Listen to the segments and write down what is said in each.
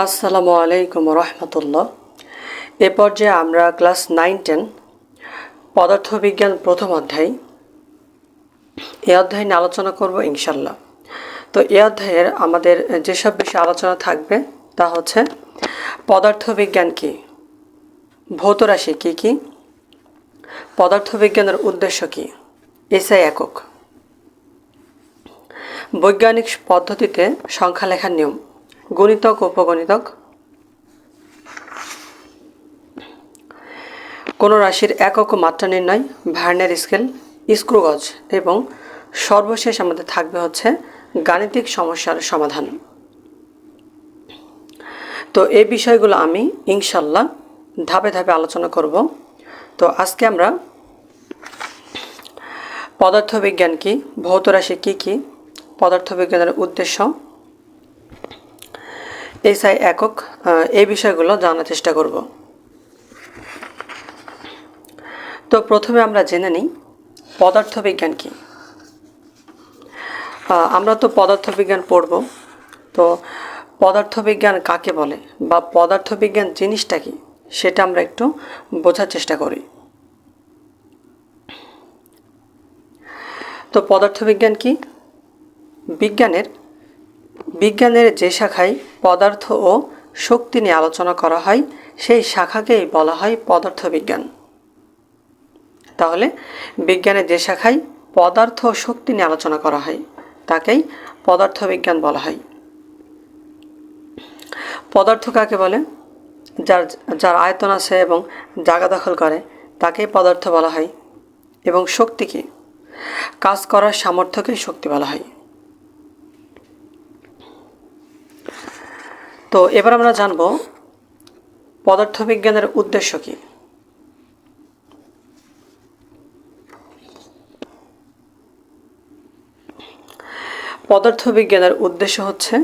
আসসালামু আলাইকুম রহমতুল্লাহ। এ পর্যায়ে আমরা ক্লাস নাইন টেন, পদার্থবিজ্ঞান প্রথম অধ্যায়, এ অধ্যায় নিয়ে আলোচনা করব ইনশাল্লাহ। তো এ অধ্যায়ের আমাদের যেসব বিষয়ে আলোচনা থাকবে তা হচ্ছে পদার্থবিজ্ঞান কী ভৌতরাশি কী কী, পদার্থবিজ্ঞানের উদ্দেশ্য কী, এসআই একক। বৈজ্ঞানিক পদ্ধতিতে সংখ্যা লেখার নিয়ম। গণিতক, উপগণিতক। কোনো রাশির একক মাত্রা নির্ণয়, ভার্নের স্কেল, স্ক্রুগজ এবং সর্বশেষ আমাদের থাকবে হচ্ছে গাণিতিক সমস্যার সমাধান। তো এই বিষয়গুলো আমি ইনশাল্লাহ ধাপে ধাপে আলোচনা করব। তো আজকে আমরা পদার্থবিজ্ঞান কী ভৌতরাশি কী কী, পদার্থবিজ্ঞানের উদ্দেশ্য এসআই একক এই বিষয়গুলো জানার চেষ্টা করব। তো প্রথমে আমরা জেনে নিই, পদার্থবিজ্ঞান কী? আমরা তো পদার্থবিজ্ঞান পড়ব। তো পদার্থবিজ্ঞান কাকে বলে বা পদার্থবিজ্ঞান জিনিসটা কি সেটা আমরা একটু বোঝার চেষ্টা করি। তো পদার্থবিজ্ঞান কি? বিজ্ঞানের বিজ্ঞানের যে শাখায় পদার্থ ও শক্তি নিয়ে আলোচনা করা হয়, সেই শাখাকেই বলা হয় পদার্থবিজ্ঞান। তাহলে বিজ্ঞানের যে শাখায় পদার্থ ও শক্তি নিয়ে আলোচনা করা হয়, তাকেই পদার্থবিজ্ঞান বলা হয়। পদার্থ কাকে বলে? যার যার আয়তন আছে এবং জায়গা দখল করে, তাকেই পদার্থ বলা হয়। এবং শক্তিকে কাজ করার সামর্থ্যকেই শক্তি বলা হয়। তো এবার আমরা জানব পদার্থবিজ্ঞানের উদ্দেশ্য কী? পদার্থবিজ্ঞানের উদ্দেশ্য হচ্ছে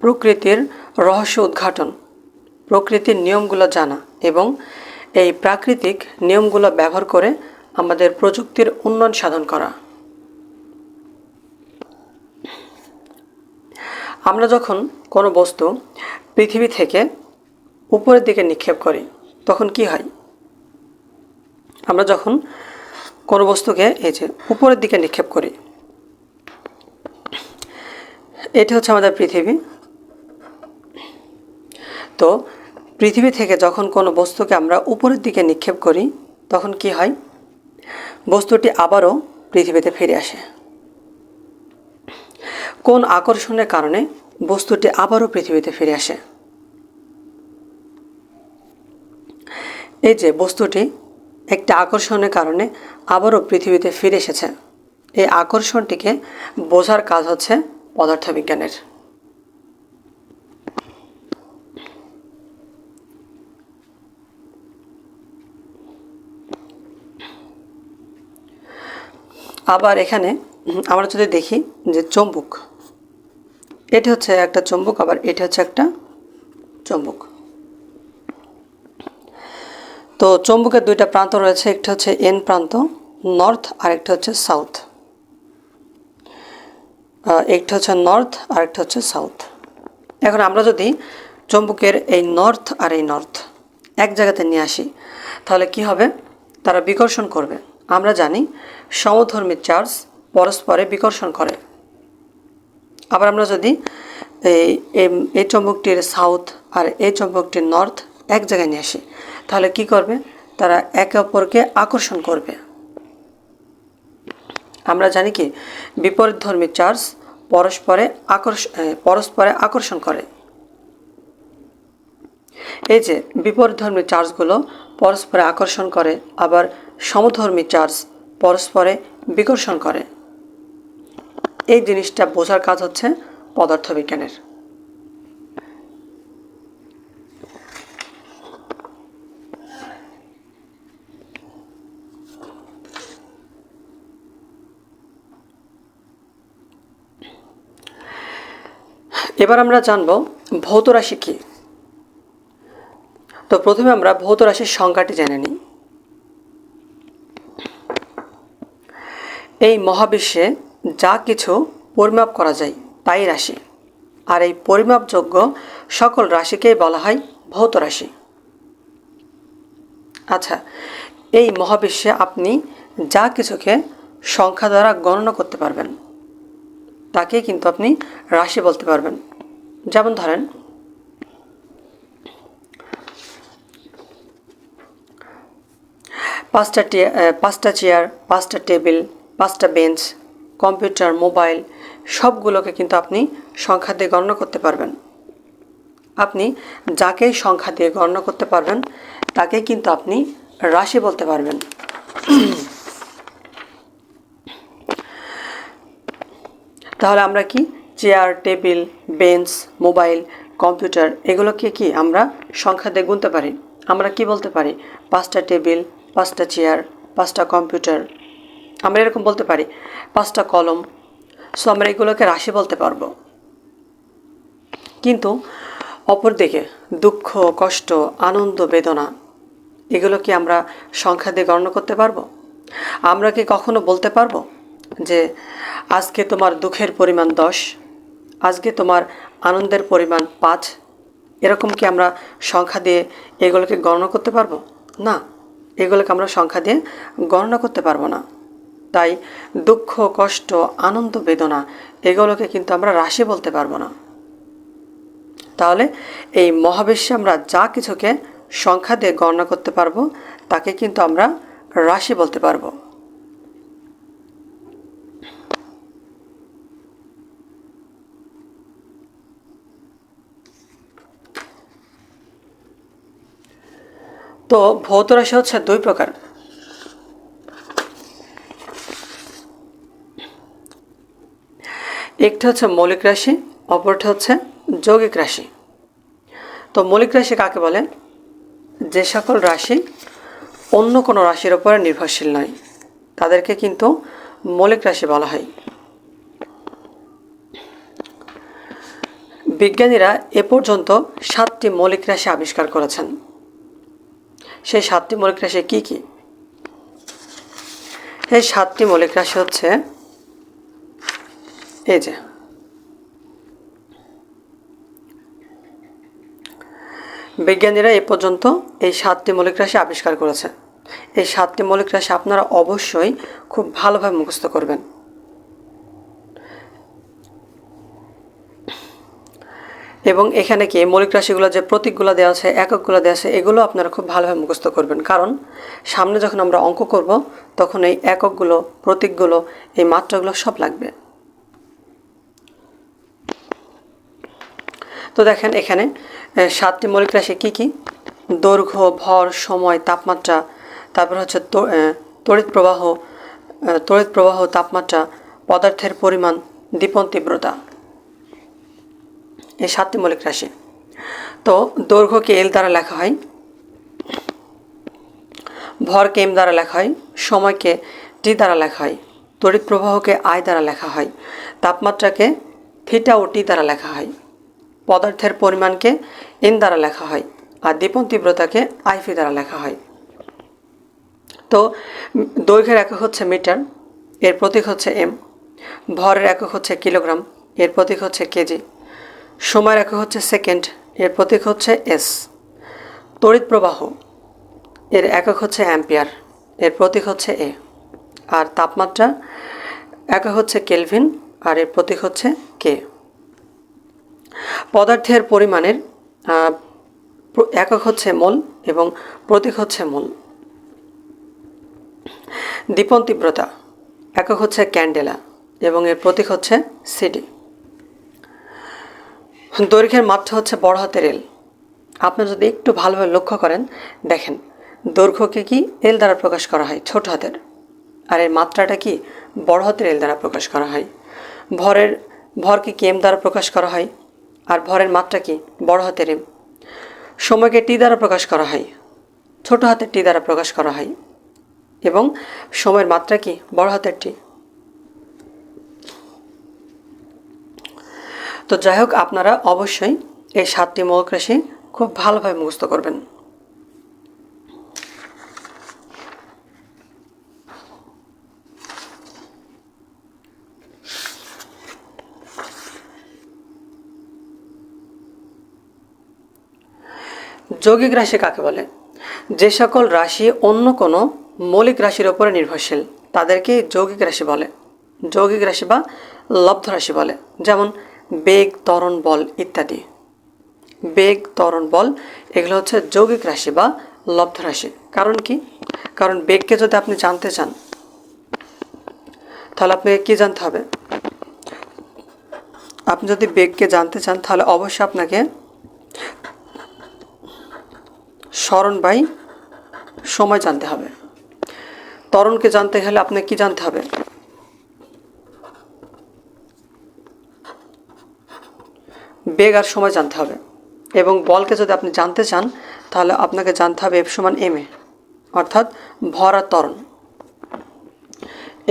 প্রকৃতির রহস্য উদ্ঘাটন, প্রকৃতির নিয়মগুলো জানা এবং এই প্রাকৃতিক নিয়মগুলো ব্যবহার করে আমাদের প্রযুক্তির উন্নয়ন সাধন করা। আমরা যখন কোনো বস্তু পৃথিবী থেকে উপরের দিকে নিক্ষেপ করি, তখন কি হয়? আমরা যখন কোনো বস্তুকে এই যে উপরের দিকে নিক্ষেপ করি, এটা হচ্ছে আমাদের পৃথিবী। তো পৃথিবী থেকে যখন কোনো বস্তুকে আমরা উপরের দিকে নিক্ষেপ করি, তখন কি হয়? বস্তুটি আবারও পৃথিবীতে ফিরে আসে। কোন আকর্ষণের কারণে বস্তুটি আবারও পৃথিবীতে ফিরে আসে। এই যে বস্তুটি একটি আকর্ষণের কারণে আবারও পৃথিবীতে ফিরে এসেছে। এই আকর্ষণটিকে বোঝার কাজ হচ্ছে পদার্থবিজ্ঞানের। আবার এখানে আমরা যদি দেখি যে চম্বুক এটি হচ্ছে একটা চম্বুক, আবার এটি হচ্ছে একটা চম্বুক। তো চম্বুকের দুইটা প্রান্ত রয়েছে, একটা হচ্ছে এন প্রান্ত, নর্থ আর একটা হচ্ছে সাউথ। একটা হচ্ছে নর্থ আর একটা হচ্ছে সাউথ। এখন আমরা যদি চম্বুকের এই নর্থ আর এই নর্থ এক জায়গাতে নিয়ে আসি, তাহলে কি হবে? তারা বিকর্ষণ করবে। আমরা জানি সমধর্মী চার্জ পরস্পরে বিকর্ষণ করে। আবার আমরা যদি এই এই চম্বুকটির সাউথ আর এই চম্বুকটির নর্থ এক জায়গায় নিয়ে আসি, তাহলে কি করবে? তারা একে অপরকে আকর্ষণ করবে। আমরা জানি কি? বিপরীত ধর্মী চার্জ পরস্পরে আকর্ষণ পরস্পরে আকর্ষণ করে। এই যে বিপরীত ধর্মী চার্জগুলো পরস্পরে আকর্ষণ করে, আবার সমধর্মী চার্জ পরস্পরে বিকর্ষণ করে। এই জিনিসটা বোঝার কাজ হচ্ছে পদার্থবিজ্ঞানের। এবার আমরা জানব ভৌত রাশি কী? তো প্রথমে আমরা ভৌত রাশির সংজ্ঞাটি জেনে নিই। এই মহাবিশ্বে যা কিছু পরিমাপ করা যায় তাই রাশি। আর এই পরিমাপযোগ্য সকল রাশিকেই বলা হয় ভৌত রাশি। আচ্ছা এই মহাবিশ্বে আপনি যা কিছুকে সংখ্যা দ্বারা গণনা করতে পারবেন, তাকেই কিন্তু আপনি রাশি বলতে পারবেন। যেমন ধরেন, পাঁচটা পাঁচটা চেয়ার পাঁচটা টেবিল পাঁচটা বেঞ্চ কম্পিউটার, মোবাইল সবগুলোকে কিন্তু আপনি সংখ্যা দিয়ে গণনা করতে পারবেন। আপনি যাকেই সংখ্যা দিয়ে গণনা করতে পারবেন, তাকেই কিন্তু আপনি রাশি বলতে পারবেন। তাহলে আমরা কি? Chair, table, bench, mobile, computer, এগুলোকে কি আমরা সংখ্যা দিয়ে গুনতে পারি? আমরা কি বলতে পারি? পাঁচটা টেবিল, পাঁচটা চেয়ার, পাঁচটা কম্পিউটার আমরা এরকম বলতে পারি, পাঁচটা কলম সো আমরা এগুলোকে রাশি বলতে পারব। কিন্তু অপরদিকে দুঃখ, কষ্ট, আনন্দ, বেদনা, এগুলো কি আমরা সংখ্যা দিয়ে গণনা করতে পারব? আমরা কি কখনো বলতে পারব যে, আজকে তোমার দুঃখের পরিমাণ দশ, আজকে তোমার আনন্দের পরিমাণ পাঁচ? এরকম কি আমরা সংখ্যা দিয়ে এগুলোকে গণনা করতে পারব? না, এগুলোকে আমরা সংখ্যা দিয়ে গণনা করতে পারব না। তাই দুঃখ, কষ্ট, আনন্দ, বেদনা, এগুলোকে কিন্তু আমরা রাশি বলতে পারব না। তাহলে এই মহাবিশ্বে আমরা যা কিছুকে সংখ্যা দিয়ে গণনা করতে পারব, তাকে কিন্তু আমরা রাশি বলতে পারব। তো ভৌত রাশি হচ্ছে দুই প্রকার। একটি হচ্ছে মৌলিক রাশি, অপরটা হচ্ছে যৌগিক রাশি। তো মৌলিক রাশি কাকে বলে? যে সকল রাশি অন্য কোনো রাশির উপরে নির্ভরশীল নয়। তাদেরকে কিন্তু মৌলিক রাশি বলা হয়। বিজ্ঞানীরা এ পর্যন্ত সাতটি মৌলিক রাশি আবিষ্কার করেছেন। সেই সাতটি মৌলিক রাশি কী কী? এই সাতটি মৌলিক রাশি হচ্ছে এই যে। বিজ্ঞানীরা এ পর্যন্ত এই সাতটি মৌলিক রাশি আবিষ্কার করেছে। এই সাতটি মৌলিক রাশি আপনারা অবশ্যই খুব ভালোভাবে মুখস্থ করবেন। এবং এখানে কি মৌলিক রাশিগুলো যে প্রতীকগুলো দেওয়া আছে, এককগুলো দেওয়া আছে, এগুলো আপনারা খুব ভালোভাবে মুখস্থ করবেন। কারণ সামনে যখন আমরা অঙ্ক করব, তখন এই এককগুলো, প্রতীকগুলো, এই মাত্রাগুলো সব লাগবে। তো দেখেন এখানে সাতটি মৌলিক রাশি কী কী? দৈর্ঘ্য, ভর, সময়, তাপমাত্রা, তারপর হচ্ছে তড়িৎ প্রবাহ তড়িৎ প্রবাহ, তাপমাত্রা, পদার্থের পরিমাণ দীপন তীব্রতা। এই সাতটি মৌলিক রাশি। তো দৈর্ঘ্যকে এল দ্বারা লেখা হয়, ভরকে এম দ্বারা লেখা হয়, সময়কে টি দ্বারা লেখা হয়, তড়িৎ প্রবাহকে আই দ্বারা লেখা হয়, তাপমাত্রাকে থিটা ও টি দ্বারা লেখা হয়। পদার্থের পরিমাণকে এন দ্বারা লেখা হয় আর দীপন তীব্রতাকে আইফি দ্বারা লেখা হয়। তো দৈর্ঘ্যের একক হচ্ছে মিটার, এর প্রতীক হচ্ছে এম। ভরের একক হচ্ছে কিলোগ্রাম, এর প্রতীক হচ্ছে কেজি। সময়ের একক হচ্ছে সেকেন্ড, এর প্রতীক হচ্ছে এস। তড়িৎ প্রবাহ, এর একক হচ্ছে অ্যাম্পিয়ার, এর প্রতীক হচ্ছে এ। আর তাপমাত্রা, একক হচ্ছে কেলভিন, আর এর প্রতীক হচ্ছে কে। পদার্থের পরিমাণের একক হচ্ছে মোল এবং প্রতীক হচ্ছে মোল। দীপন তীব্রতা, একক হচ্ছে ক্যান্ডেলা এবং এর প্রতীক হচ্ছে সিডি। দৈর্ঘ্যের মাত্রা হচ্ছে বড় হাতের এল। আপনি যদি একটু ভালোভাবে লক্ষ্য করেন, দেখেন দৈর্ঘ্যকে কি এল দ্বারা প্রকাশ করা হয়? ছোট হাতের। আর এর মাত্রাটা কি? বড় হাতের এল দ্বারা প্রকাশ করা হয়। ভরের, ভরকে কি এম দ্বারা প্রকাশ করা হয়? আর ভরের মাত্রা কি? বড় হাতের এম। সময়কে টি দ্বারা প্রকাশ করা হয়। ছোট হাতের টি দ্বারা প্রকাশ করা হয়। এবং সময়ের মাত্রা কি? বড় হাতের টি। তো যাই হোক, আপনারা অবশ্যই এই সাতটি মহাকাশে খুব ভালোভাবে মুখস্থ করবেন। যৌগিক রাশি কাকে বলে? যে সকল রাশি অন্য কোনো মৌলিক রাশির ওপরে নির্ভরশীল, তাদেরকে যৌগিক রাশি বলে। যৌগিক রাশি বা লব্ধ রাশি বলে, যেমন বেগ, ত্বরণ, বল ইত্যাদি। বেগ, ত্বরণ, বল এগুলো হচ্ছে যৌগিক রাশি বা লব্ধ রাশি। কারণ কি? কারণ বেগকে যদি আপনি জানতে চান, তাহলে আপনাকে কী জানতে হবে? আপনি যদি বেগকে জানতে চান, তাহলে অবশ্যই আপনাকে স্মরণ বাই সময় জানতে হবে। তরণকে জানতে গেলে আপনাকে কি জানতে হবে? বেগ আর সময় জানতে হবে এবং বলকে যদি আপনি জানতে চান, তাহলে আপনাকে জানতে হবে এফ সমান এম এ অর্থাৎ ভর আর তরণ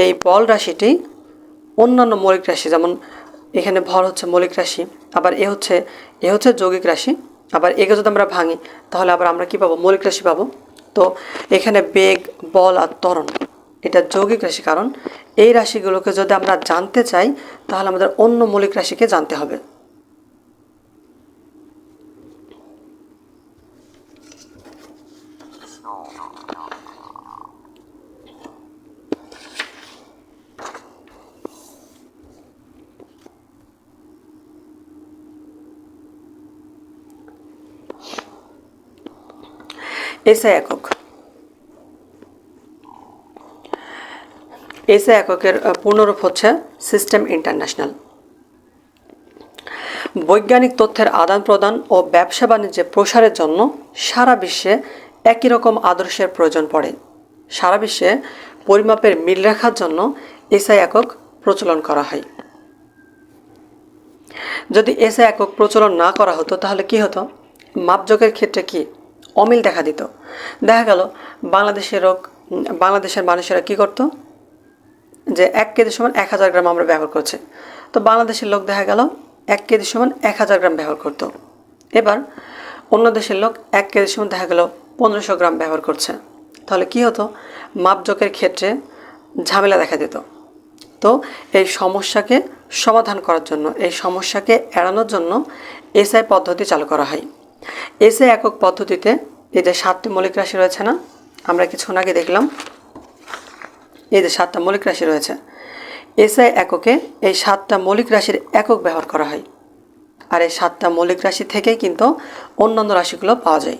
এই বল রাশিটি অন্যান্য মৌলিক রাশি, যেমন এখানে ভর হচ্ছে মৌলিক রাশি, আবার এ হচ্ছে এ হচ্ছে যৌগিক রাশি। আবার একে যদি আমরা ভাঙি, তাহলে আবার আমরা কি পাবো? মৌলিক রাশি পাবো। তো এখানে বেগ, বল আর ত্বরণ, এটা যৌগিক রাশি কারণ। এই রাশিগুলোকে যদি আমরা জানতে চাই, তাহলে আমাদের অন্য মৌলিক রাশিকে জানতে হবে। এসআই একক। এসআই এককের পূর্ণরূপ হচ্ছে সিস্টেম ইন্টারন্যাশনাল বৈজ্ঞানিক তথ্যের আদান প্রদান ও ব্যবসা বাণিজ্যে প্রসারের জন্য সারা বিশ্বে একই রকম আদর্শের প্রয়োজন পড়ে। সারা বিশ্বে পরিমাপের মিল রাখার জন্য এসআই একক প্রচলন করা হয়। যদি এসআই একক প্রচলন না করা হতো তাহলে কি হতো? মাপযোগের ক্ষেত্রে কি অমিল দেখা দিত। দেখা গেল বাংলাদেশের লোক বাংলাদেশের মানুষেরা কি করতো? যে এক কেজি সমান এক হাজার গ্রাম আমরা ব্যবহার করছি। তো বাংলাদেশের লোক দেখা গেল এক কেজি সমান এক হাজার গ্রাম ব্যবহার করতো। এবার অন্য দেশের লোক এক কেজি সমান দেখা গেল পনেরোশো গ্রাম ব্যবহার করছে। তাহলে কি হতো? মাপজোকের ক্ষেত্রে ঝামেলা দেখা দিত। তো এই সমস্যাকে সমাধান করার জন্য, এই সমস্যাকে এড়ানোর জন্য এসআই পদ্ধতি চালু করা হয়। এসআই একক পদ্ধতিতে এই যে সাতটি মৌলিক রাশি রয়েছে না, আমরা কিছুক্ষণ আগে দেখলাম এই যে সাতটা মৌলিক রাশি রয়েছে এসআই এককে এই সাতটা মৌলিক রাশির একক ব্যবহার করা হয়। আর এই সাতটা মৌলিক রাশি থেকেই কিন্তু অন্যান্য রাশিগুলো পাওয়া যায়।